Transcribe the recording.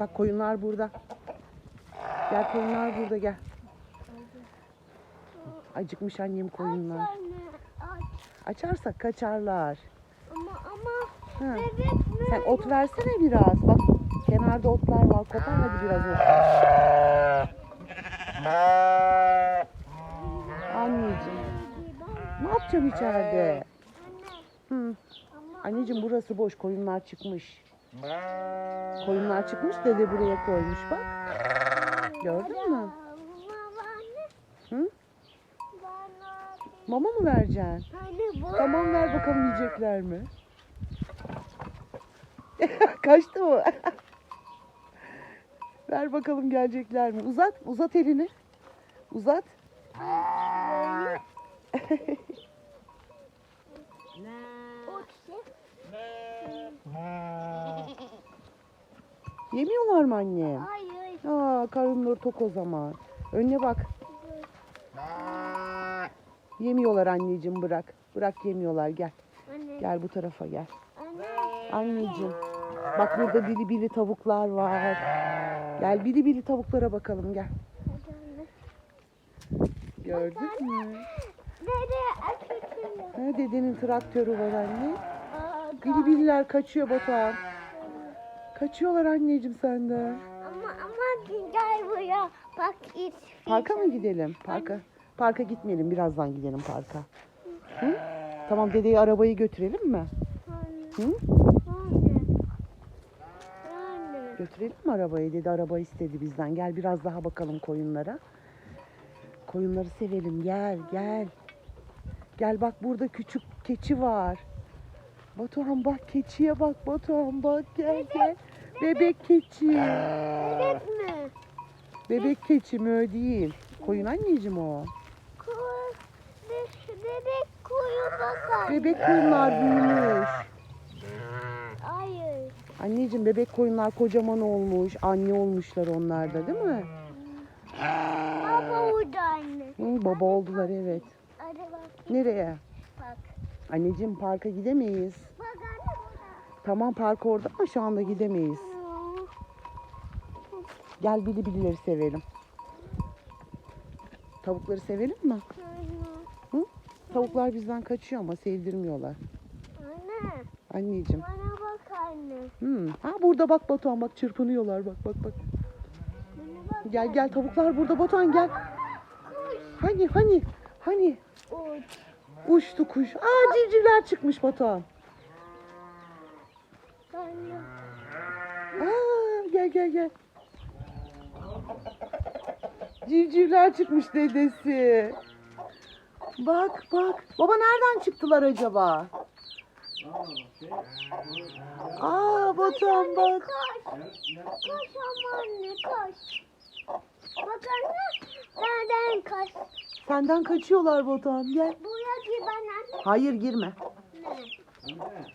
Bak koyunlar burada. Gel koyunlar burada gel. Acıkmış annem koyunlar. Açarsak kaçarlar. Ama ama Ha. Sen ot versene biraz. Bak kenarda otlar var. Kopar hadi biraz ot. Anneciğim. Ne yapacağım içeride? Anne. Hı. Anneciğim burası boş. Koyunlar çıkmış. Koyunlar çıkmış. Dede buraya koymuş bak. Gördün mü? Hı? Mama mı vereceksin? Anne bu. Tamam ver bakalım yiyecekler mi? Kaçtı mı? ver bakalım gelecekler mi? Uzat, uzat elini. Uzat. Ot Yemiyorlar mı annem? Hayır. Aa karınları tok o zaman. Önüne bak. Yemiyorlar anneciğim bırak. Bırak yemiyorlar gel. Anne. Gel bu tarafa gel. Anne. Anneciğim. Bak burada bili bili tavuklar var. Gel bili bili tavuklara bakalım gel. Hadi anne. Gördün mü? Nereye açıyorsun? Ha, dedenin traktörü var anne. Bili bililer kaçıyor Batuhan. Kaçıyorlar anneciğim senden. Ama ama gel buraya. Bak it. Parka mı gidelim? Parka. Parka gitmeyelim. Birazdan gidelim parka. Hı? Tamam dedeyi arabayı götürelim mi? Hı? Götürelim mi arabayı? Dede araba istedi bizden. Gel biraz daha bakalım koyunlara. Koyunları sevelim. Gel gel. Gel bak burada küçük keçi var. Batuhan bak keçiye bak Batuhan bak gel gel. Bebek keçi. Bebek mi? Bebek keçi mi o değil. Koyun anneciğim o. Bebek koyu bakar. Bebek koyunlar büyümüş. Hayır. Anneciğim bebek koyunlar kocaman olmuş. Anne olmuşlar onlar da değil mi? Baba orada anne. Hı, baba oldular evet. Hadi bak. Nereye? Bak. Anneciğim parka gidemeyiz. Tamam park orada ama şu anda gidemeyiz. Gel bili bilileri sevelim. Tavukları sevelim mi? Anne. Tavuklar bizden kaçıyor ama sevdirmiyorlar. Anne. Anneciğim. Bana bak anne. Hmm. Ha burada bak Batuhan bak çırpınıyorlar bak bak bak. Gel gel tavuklar burada Batuhan gel. Hani hani hani Ot. Uçtu kuş. Aa civcivler çıkmış Batuhan. Aa gel gel gel. Civcivler çıkmış dedesi. Bak bak. Baba nereden çıktılar acaba? Aa Batuhan bak. Koş. Ama anne koş. Bak anne. Nereden koş? Senden kaçıyorlar Batuhan gel. Buraya. Hayır girme. Ne?